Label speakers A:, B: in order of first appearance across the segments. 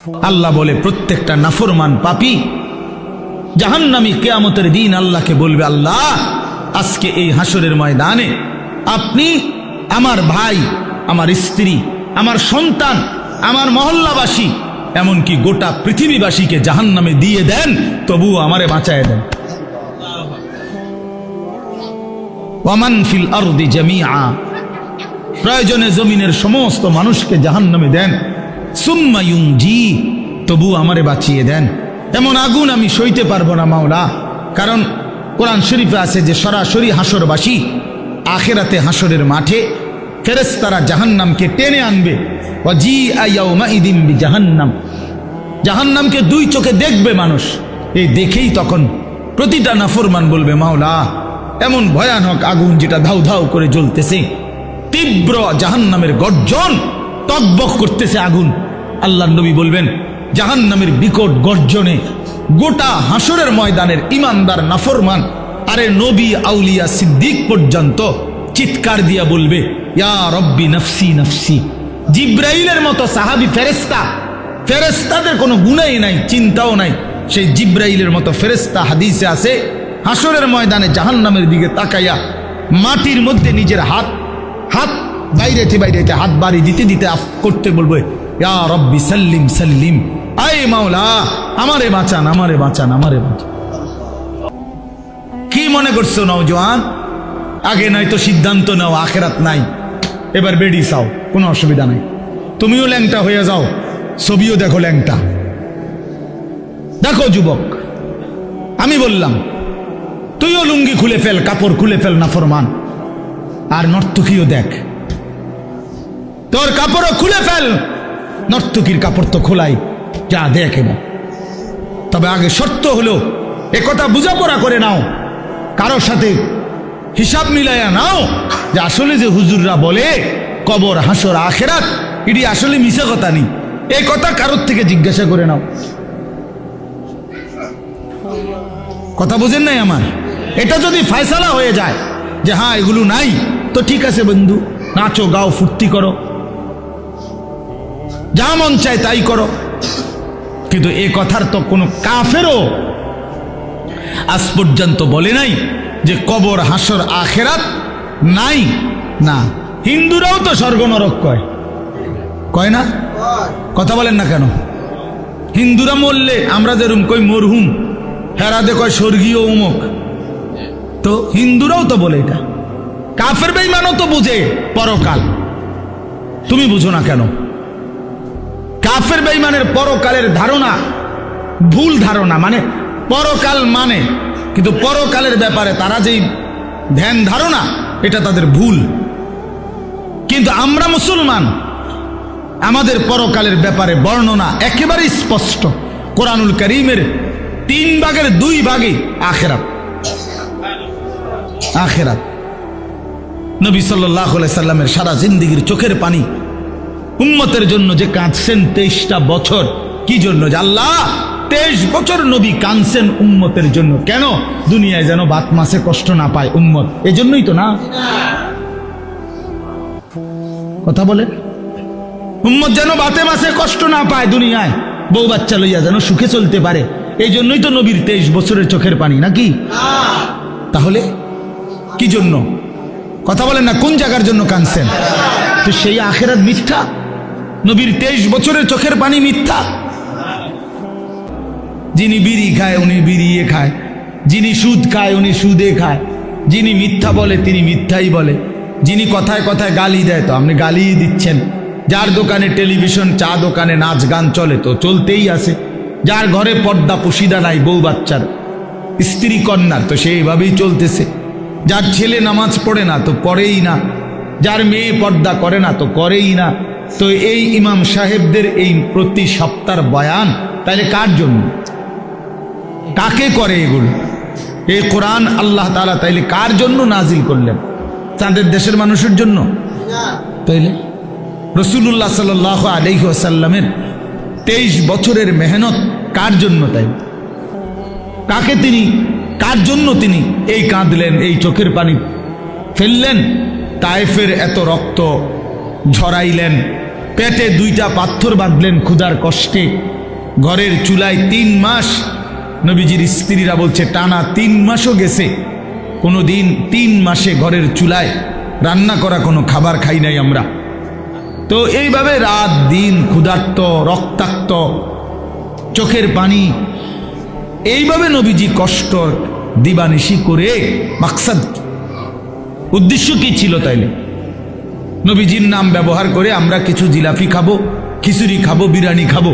A: আল্লাহ বলে, প্রত্যেকটা নাফরমান পাপি জাহান্নামী কেয়ামতের দিন আল্লাহকে বলবে, আল্লাহ, আজকে এই হাসরের ময়দানে আপনি আমার ভাই, আমার স্ত্রী, আমার সন্তান, আমার মহল্লাবাসী, এমনকি গোটা পৃথিবীবাসীকে জাহান্নামে দিয়ে দেন, তবুও আমারে বাঁচায় দেন। ওয়ামান ফিল প্রয়োজনে জমিনের সমস্ত মানুষকে জাহান্নামে দেন। সুম্মায়ুং জি তবু আমারে বাঁচিয়ে দেন। এমন আগুন আমি সইতে পারব না, মাওলা। কারণ কোরআন শরীফে আছে যে, সরাসরি হাসরবাসী আখেরাতে হাসরের মাঠে ফেরেস্তারা জাহান্নামকে টেনে আনবে। জি আইয়াউমা ইদিম বি জাহান্নাম জাহান্নামকে দুই চোখে দেখবে মানুষ। এই দেখেই তখন প্রতিটা নাফরমান বলবে, মাওলা, এমন ভয়ানক আগুন যেটা ধাউ ধাউ করে জ্বলতেছে। তীব্র জাহান্নামের গর্জন টকবক করতেছে আগুন। আল্লাহ নবী বলবেন, জাহান্নামের বিকট গর্জনে গোটা হাসরের ময়দানের ইমানদার, নাফরমান, আরে নবী, আউলিয়া, সিদ্দিক পর্যন্ত চিৎকার দিয়া বলবে, ইয়া রব্বি নফসি নফসি। জিব্রাইলের মতো সাহাবি ফেরেস্তা ফেরেস্তাদের কোনো গুণাই নাই, চিন্তাও নাই। সেই জিব্রাইলের মতো ফেরেস্তা হাদিসে আছে হাসরের ময়দানে জাহান্নামের দিকে তাকাইয়া মাটির মধ্যে নিজের হাত হাত বাইরেতে বাইরেতে হাত বাড়ি দিতে দিতে করতে বলবে, ইয়া রব্বি সাল্লিম সাল্লিম আয় মাওলা, আমারে বাঁচান আমারে বাঁচান আমারে বাঁচান। কি মনে করছ নওজোয়ান? আগে নাই তো সিদ্ধান্ত নাও, আখেরাত নাই। এবার বেডি চাও, কোনো অসুবিধা নাই। তুমিও ল্যাংটা হয়ে যাও, ছবিও দেখো ল্যাংটা। দেখো যুবক, আমি বললাম, তুইও লুঙ্গি খুলে ফেল, কাপড় খুলে ফেল না ফরমান। আর নর্তকীও দেখ তোর কাপড়ও খুলে ফেল। নর্তকীর কাপড় তো খোলাই, যা দেখ তবে আগে শর্ত হলো একথা বুঝাপড়া করে নাও। কারোর সাথে হিসাব মিলাইয়া নাও, যে আসলে যে হুজুররা বলে, কবর, হাসর, আখেরাত এটি আসলে মিশা কথা নেই এই কথা কারোর থেকে জিজ্ঞাসা করে নাও। কথা বোঝেন নাই আমার? এটা যদি ফয়সালা হয়ে যায়, যে হ্যাঁ এগুলো নাই, তো ঠিক আছে বন্ধু। নাচো, গাও, ফুর্তি করো। যা মন চায় তাই করো। কিন্তু এ কথার তো কোনো কাফেরও আজ পর্যন্ত বলে নাই যে কবর হাসর আখেরাত নাই। না। হিন্দুরাও তো স্বর্গ নরক কয়। কয় না? কথা বলেন না কেন? হিন্দুরা মরলে আমরা যেরকম কই মরহুম হেরাদে কয় স্বর্গীয় উমুক। তো হিন্দুরাও তো বলে এটা। কাফের বেইমানও তো বুঝে পরকাল। তুমি বুঝো না কেন? কাফের বেইমানের পরকালের ধারণা ভুল ধারণা মানে পরকাল মানে। কিন্তু পরকালের ব্যাপারে তারা যেই ধ্যান ধারণা, এটা তাদের ভুল। কিন্তু আমরা মুসলমান, আমাদের পরকালের ব্যাপারে বর্ণনা একেবারে স্পষ্ট। কোরআনুল করিমের তিন ভাগের দুই ভাগে আখেরাত। আখেরাত। নবী সাল্লাহ সাল্লামের সারা জিন্দিগির চোখের পানি উম্মতের জন্য যে কাঁদছেন তেইশটা বছর, কি জন্য আল্লাহ? তেইশ বছর নবী কাঁদছেন উম্মতের জন্য। কেন? দুনিয়ায় যেন বাত মাসে কষ্ট না পায় উম্মত। এজন্যই তো না। কথা বলে উম্মত যেন বাতে মাসে কষ্ট না পায় দুনিয়ায়, বউ বাচ্চা লইয়া যেন সুখে চলতে পারে। এই জন্যই তো নবীর তেইশ বছরের চোখের পানি, নাকি? তাহলে কি জন্য? কথা বলেন না, কোন জায়গার জন্য কাঁদছেন? তো সেই আখেরাত মিথ্যা? নবীর তেইশ বছরের চোখের পানি মিথ্যা। যিনি বিড়ি খায়, উনি বিড়িয়ে খায়। যিনি সুদ খায়, উনি সুদে খায়। যিনি মিথ্যা বলে, তিনি মিথ্যাই বলে। যিনি কথায় কথায় গালি দেয়, তো আপনি গালিই দিচ্ছেন। যার দোকানে টেলিভিশন, চা দোকানে নাচ গান চলে, তো চলতেই আছে। যার ঘরে পর্দা, পুশিদা নাই, বউ বাচ্চার। স্ত্রী কন্যার, তো সেইভাবেই চলতেছে। যার ছেলে নামাজ পড়ে না, তো পড়েই না। যার মেয়ে পর্দা করে না, তো করেই না। তো এই ইমাম সাহেবদের এই প্রতি সপ্তাহ বয়ান তাহলে কার জন্য? কাকে করে এগুলো? এই কোরআন আল্লাহ তালা তাইলে কার জন্য নাজিল করলেন? তাদের দেশের মানুষের জন্য? তাইলে? রসুল্লাহ সাল আলহি আসাল্লামের তেইশ বছরের মেহনত কার জন্য তাই? কাকে তিনি, কার জন্য তিনি এই কাঁদলেন, এই চোখের পানি ফেললেন? তায়েফের এত রক্ত ঝরাইলেন। পেটে দুইটা পাথর বাঁধলেন ক্ষুধার কষ্টে। ঘরের চুলায় তিন মাস নবীজির স্ত্রীরা বলছে, টানা তিন মাসও গেছে। কোনো দিন তিন মাসে ঘরের চুলায় রান্না করা কোনো খাবার খাই নাই আমরা। তো এইভাবে রাত, দিন ক্ষুধার্ত, রক্তাক্ত, চোখের পানি, এইভাবে নবীজি কষ্ট, দিবানিশি করে মাকসাদ, উদ্দেশ্য কি ছিল তাইলে? নবীজির নাম ব্যবহার করে আমরা কিছু জিলাপি খাব, খিচুড়ি খাব, বিরিয়ানি খাব।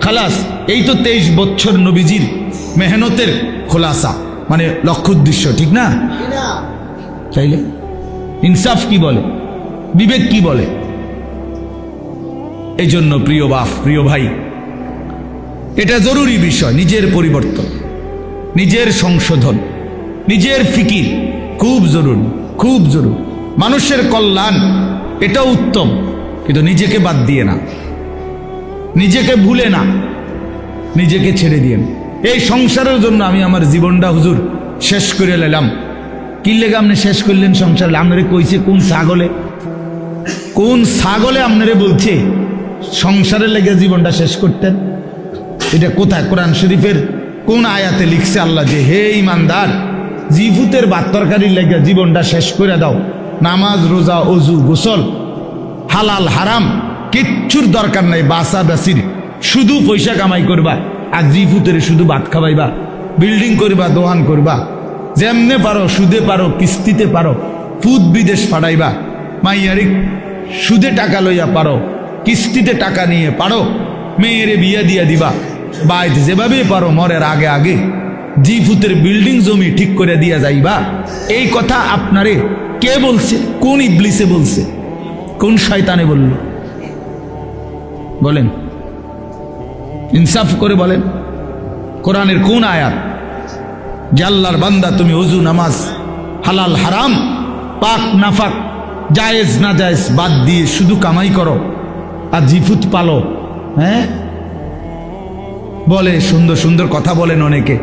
A: খালাস, এই তো তেইশ বছর নবীজির মেহনতের খোলাসা মানে লক্ষ্য উদ্দেশ্য, ঠিক না? চাইলে? ইনসাফ কি বলে? বিবেক কি বলে? এই জন্য প্রিয় বাপ, প্রিয় ভাই, এটা জরুরি বিষয়, নিজের পরিবর্তন, নিজের সংশোধন, নিজের ফিকির, খুব জরুরি খুব জরুরি। মানুষের কল্যাণ এটা উত্তম, কিন্তু নিজেকে বাদ দিয়ে না। নিজেকে ভুলে না, নিজেকে ছেড়ে দিয়ে এই সংসারের জন্য আমি আমার জীবনটা হুজুর শেষ করে নিলাম। কি লেগে আপনি শেষ করলেন সংসার? আপনারে কইছে, কোন ছাগলে? কোন ছাগলে আপনারে বলছে, সংসারের লেগে জীবনটা শেষ করতেন এটা কোথায়? কোরআন শরীফের কোন আয়াতে লিখছে আল্লাহ যে, হে ইমানদার, জিভুতের বাত তরকারির লেগে জীবনটা শেষ করে দাও। নামাজ, রোজা অজু গোসল, হালাল, হারাম, কিচ্ছুর দরকার নাই, বাসা, বাসির। শুধু পয়সা কামাই করবা, আর জিভুতের শুধু ভাত খাবাইবা বিল্ডিং করবা দোহান করবা। যেমনে পারো, সুদে পারো, কিস্তিতে পারো ফুদ বিদেশ পাঠাইবা মাইয়ারি, সুদে টাকা লইয়া পারো, কিস্তিতে টাকা নিয়ে পারো, মেয়েরে বিয়া দিয়া দিবা। বাইত যেভাবে পারো, মরের আগে আগে। জি ফুতের বিল্ডিং জমি ঠিক করে দিয়া যাইবা। এই কথা আপনারে কে বলছে? কোন ইবলিসে বলছে? কোন শয়তানে বলল? বলেন। ইনসাফ করে বলেন। কোরআনের কোন আয়াত? যে আল্লাহর বান্দা, তুমি অজু নামাজ, হালাল, হারাম, পাক, নাফাক, জায়েজ না জায়েজ বাদ দিয়ে শুধু কামাই করো আর জিফুত পালো হ্যাঁ? বলে, সুন্দর সুন্দর কথা বলেন অনেকে।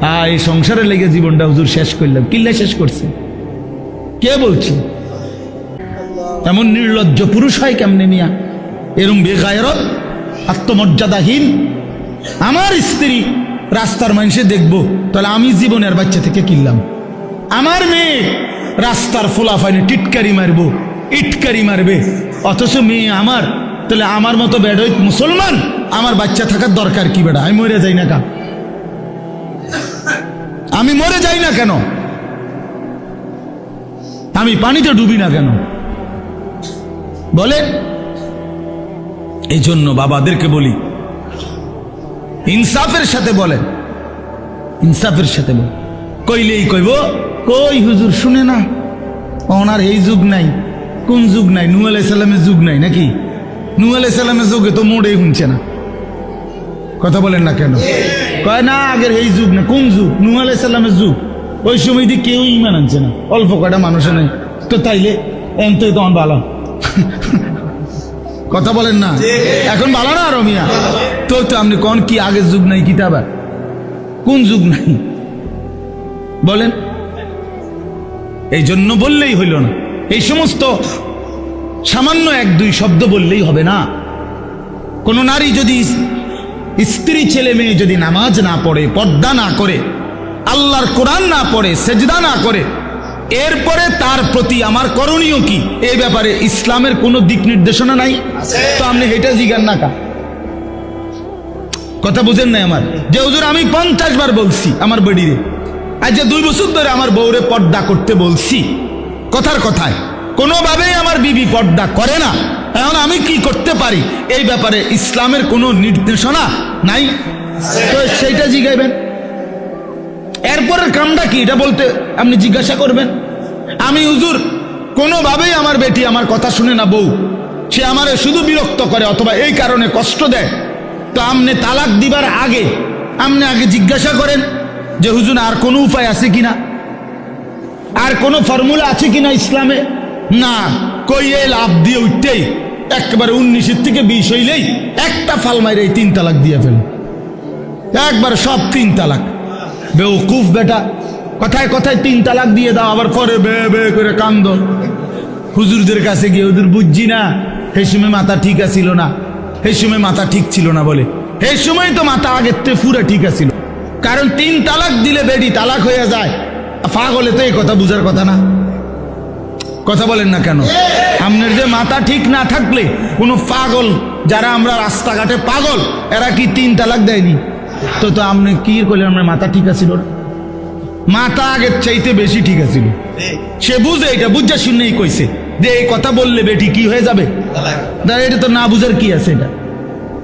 A: আ, এই সংসারে লেগে জীবনটা হুজুর শেষ করলাম। কিল্লা শেষ করছে? কে বলছি? এমন নির্লজ্জ পুরুষ হয় কেমনে মিয়া? এরম বেগায়রত, আত্মমর্যাদাহীন। আমার স্ত্রী রাস্তার মানুষে দেখব, তাহলে আমি জীবনের বাচ্চা থেকে কিনলাম। আমার মেয়ে রাস্তার ফোলাফাইনে টিটকারি মারবো, ইটকারি মারবে। অথচ মেয়ে আমার, তাহলে আমার মতো বেডই মুসলমান, আমার বাচ্চা থাকার দরকার কি বেড়া আমি মরে যাই না কেন? আমি মরে যাই না কেন? আমি পানিতে ডুবি না কেন? বলে এই জন্য বাবাদেরকে বলি, ইনসাফের সাথে বলেন ইনসাফের সাথে বল। কইলেই কইব, কই হুজুর, শুনে না ওনার এই যুগ নাই, কোন যুগ নাই নু আলাই সাল্লামের যুগ নাই নাকি? নু আলাই সাল্লামের যুগে তো মোড়েই শুনছে না। কথা বলেন না কেন? কয় না, আগের এই যুগ না, কোন যুগ? নু আলাই সাল্লামের যুগ। ওই সময় দিয়ে কেউ ইমান আনছে না। অল্প কয়টা মানুষ নেই তো তাইলে এম তো তখন ভালো কথা বলেন না। এখন ভালো না আরও মিয়া? তো তো আপনি কোন কি আগের যুগ নাই কিতাবা কোন যুগ নাই? বলেন। এই জন্য বললেই হইল না। এই সমস্ত সামান্য এক দুই শব্দ বললেই হবে না। কোন নারী যদি স্ত্রী, ছেলে, মেয়ে যদি নামাজ না পড়ে, পর্দা না করে আল্লাহর কোরআন না পড়ে সেজদা না করে এরপরে তার প্রতি আমার করণীয় কি? এই ব্যাপারে ইসলামের কোনো দিক নির্দেশনা নাই। তো আপনি এটা জিগান না কা। কথা বুঝেন নাই আমার? যে হুজুর আমি পঞ্চাশ বার বলছি আমার বেডিরে। আজ যে দুই বছর ধরে আমার বউরে পর্দা করতে বলছি কথার কথায়। কোনোভাবেই আমার বিবি পর্দা করে না। এখন আমি কি করতে পারি? এই ব্যাপারে ইসলামের কোনো নির্দেশনা নাই? তো সেইটা জিগাইবেন। এরপরের কামটা কি? এটা বলতে আপনি জিজ্ঞাসা করবেন। আমি হুজুর, কোনোভাবেই আমার বেটি আমার কথা শুনে না বউ। সে আমারে শুধু বিরক্ত করে অথবা এই কারণে কষ্ট দেয়। তো আমনে তালাক দিবার আগে আমনে আগে জিজ্ঞাসা করেন যে, হুজুর, আর কোনো উপায় আছে কিনা? আর কোনো ফর্মুলা আছে কিনা ইসলামে? না, কই এই লাভ দিয়ে উঠতেই একেবারে উনিশের থেকে বিশ হইলেই একটা ফাল মাইরে তিন তালাক দিয়ে ফেল একবার সব তিন তালাক। বেউকুফ বেটা, কথায় কথায় তিন তালাক দিয়ে দাও, আবার পরে বে বে করে কান্দ। হুজুরদের কাছে গিয়ে ওদের বুঝছি না, সেই সময় মাথা ঠিক আছিল না, সেই সময় মাথা ঠিক ছিল না বলে। সেই সময় তো মাথা আগের থেকে পুরো ঠিক আছিল। কারণ তিন তালাক দিলে বেডি তালাক হয়ে যায়। পাগলে তো এই কথা বুঝার কথা না। কথা বলেন না কেন? আপনার যে মাথা ঠিক না থাকলে কোনো পাগল, যারা আমরা রাস্তাঘাটে পাগল, এরা কি তিন তালাক দেয়নি? তো তো আপনি কি করলেন আপনার মাথা ঠিক আছিল মাথা আগের চাইতে বেশি ঠিক আছিল সে বুঝে এটা বুঝা শুনেই কইছে। যে এই কথা বললে বেটি কি হয়ে যাবে? না, এটা তো না বুঝার কি আছে এটা?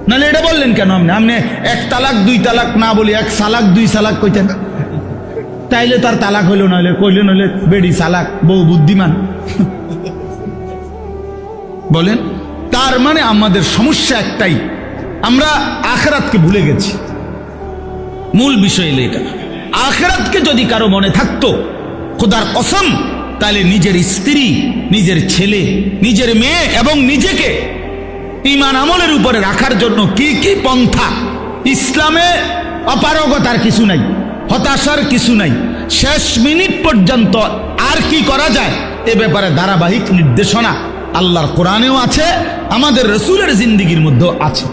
A: নাহলে এটা বললেন কেন আপনি আপনি এক তালাক দুই তালাক না বলি এক সালাক দুই সালাক কইতেন। তাইলে তার তালাক হইল নইলে কইলে নইলে বেডি সালাক বউ বুদ্ধিমান। বলেন তার মানে আমাদের সমস্যা একটাই। আমরা আখরাতকে ভুলে গেছি। মূল বিষয় এলো এটা। আখরাতকে যদি কারও মনে থাকতো, খোদার কসম, তাহলে নিজের স্ত্রী, নিজের ছেলে, নিজের মেয়ে এবং নিজেকে ইমান আমলের উপরে রাখার জন্য কি কি পন্থা? ইসলামে অপারগতার কিছু নাই, হতাশার কিছু নাই। শেষ মিনিট পর্যন্ত আর কি করা যায়? এ ব্যাপারে ধারাবাহিক নির্দেশনা আল্লাহর কোরআনেও আছে, আমাদের রসুলের জিন্দিগির মধ্যেও আছে।